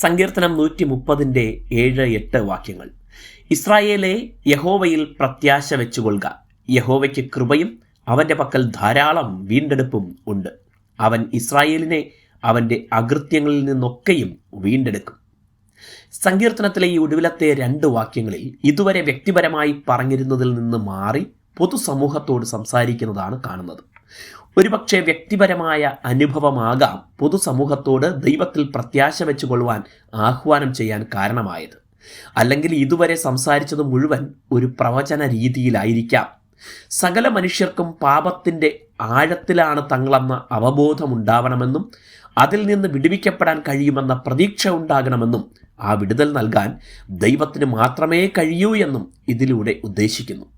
സങ്കീർത്തനം നൂറ്റി മുപ്പതിന്റെ ഏഴ് എട്ട് വാക്യങ്ങൾ. ഇസ്രായേലെ യഹോവയിൽ പ്രത്യാശ വെച്ചുകൊള്ളുക. യഹോവയ്ക്ക് കൃപയും അവന്റെ പക്കൽ ധാരാളം വീണ്ടെടുപ്പും ഉണ്ട്. അവൻ ഇസ്രായേലിനെ അവന്റെ അകൃത്യങ്ങളിൽ നിന്നൊക്കെയും വീണ്ടെടുക്കും. സങ്കീർത്തനത്തിലെ ഈ ഒടുവിലത്തെ രണ്ട് വാക്യങ്ങളിൽ ഇതുവരെ വ്യക്തിപരമായി പറഞ്ഞിരുന്നതിൽ നിന്ന് മാറി പൊതുസമൂഹത്തോട് സംസാരിക്കുന്നതാണ് കാണുന്നത്. ഒരുപക്ഷെ വ്യക്തിപരമായ അനുഭവമാകാം പൊതുസമൂഹത്തോട് ദൈവത്തിൽ പ്രത്യാശ വെച്ചുകൊള്ളുവാൻ ആഹ്വാനം ചെയ്യാൻ കാരണമായത്. അല്ലെങ്കിൽ ഇതുവരെ സംസാരിച്ചത് മുഴുവൻ ഒരു പ്രവചന രീതിയിലായിരിക്കാം. സകല മനുഷ്യർക്കും പാപത്തിന്റെ ആഴത്തിലാണ് തങ്ങളെന്ന അവബോധമുണ്ടാവണമെന്നും അതിൽ നിന്ന് വിടുവിക്കപ്പെടാൻ കഴിയുമെന്ന പ്രതീക്ഷ ഉണ്ടാകണമെന്നും ആ വിടുതൽ നൽകാൻ ദൈവത്തിന് മാത്രമേ കഴിയൂ എന്നും ഇതിലൂടെ ഉദ്ദേശിക്കുന്നു.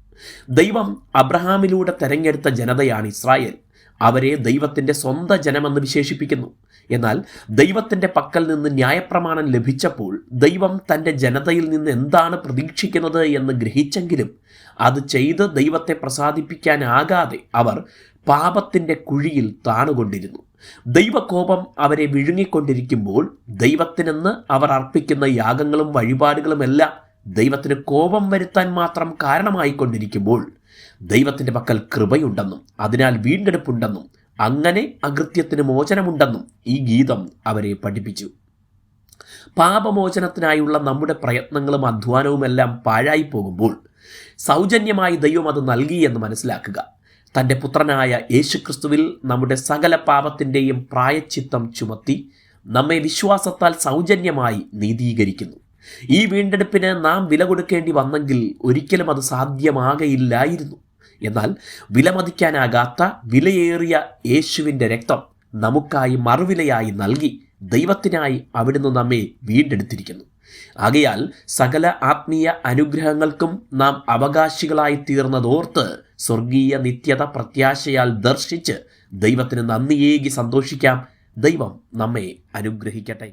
ദൈവം അബ്രഹാമിലൂടെ തെരഞ്ഞെടുത്ത ജനതയാണ് ഇസ്രായേൽ. അവരെ ദൈവത്തിന്റെ സ്വന്തം ജനമെന്ന് വിശേഷിപ്പിക്കുന്നു. എന്നാൽ ദൈവത്തിന്റെ പക്കൽ നിന്ന് ന്യായപ്രമാണം ലഭിച്ചപ്പോൾ ദൈവം തന്റെ ജനതയിൽ നിന്ന് എന്താണ് പ്രതീക്ഷിക്കുന്നത് എന്ന് ഗ്രഹിച്ചെങ്കിലും അത് ചെയ്ത് ദൈവത്തെ പ്രസാദിപ്പിക്കാനാകാതെ അവർ പാപത്തിന്റെ കുഴിയിൽ താണുകൊണ്ടിരുന്നു. ദൈവകോപം അവരെ വിഴുങ്ങിക്കൊണ്ടിരിക്കുമ്പോൾ ദൈവത്തിനെന്ന് അവർ അർപ്പിക്കുന്ന യാഗങ്ങളും വഴിപാടുകളുമെല്ലാം ദൈവത്തിന് കോപം വരുത്താൻ മാത്രം കാരണമായിക്കൊണ്ടിരിക്കുമ്പോൾ ദൈവത്തിന്റെ പക്കൽ കൃപയുണ്ടെന്നും അതിനാൽ വീണ്ടെടുപ്പുണ്ടെന്നും അങ്ങനെ അകൃത്യത്തിന് മോചനമുണ്ടെന്നും ഈ ഗീതം അവരെ പഠിപ്പിച്ചു. പാപമോചനത്തിനായുള്ള നമ്മുടെ പ്രയത്നങ്ങളും അധ്വാനവുമെല്ലാം പാഴായി പോകുമ്പോൾ സൗജന്യമായി ദൈവം അത് നൽകി എന്ന് മനസ്സിലാക്കുക. തന്റെ പുത്രനായ യേശുക്രിസ്തുവിൽ നമ്മുടെ സകല പാപത്തിന്റെയും പ്രായച്ചിത്തം ചുമത്തി നമ്മെ വിശ്വാസത്താൽ സൗജന്യമായി നീതീകരിക്കുന്നു. ഈ വീണ്ടെടുപ്പിന് നാം വില കൊടുക്കേണ്ടി വന്നെങ്കിൽ ഒരിക്കലും അത് സാധ്യമാകയില്ലായിരുന്നു. എന്നാൽ വിലമതിക്കാനാകാത്ത വിലയേറിയ യേശുവിന്റെ രക്തം നമുക്കായി മറുവിലയായി നൽകി ദൈവത്തിനായി അവിടുന്ന് നമ്മെ വീണ്ടെടുത്തിരിക്കുന്നു. ആകയാൽ സകല ആത്മീയ അനുഗ്രഹങ്ങൾക്കും നാം അവകാശികളായി തീർന്നതോർത്ത് സ്വർഗീയ നിത്യത പ്രത്യാശയാൽ ദർശിച്ച് ദൈവത്തിന് നന്ദിയേകി സന്തോഷിക്കാം. ദൈവം നമ്മെ അനുഗ്രഹിക്കട്ടെ.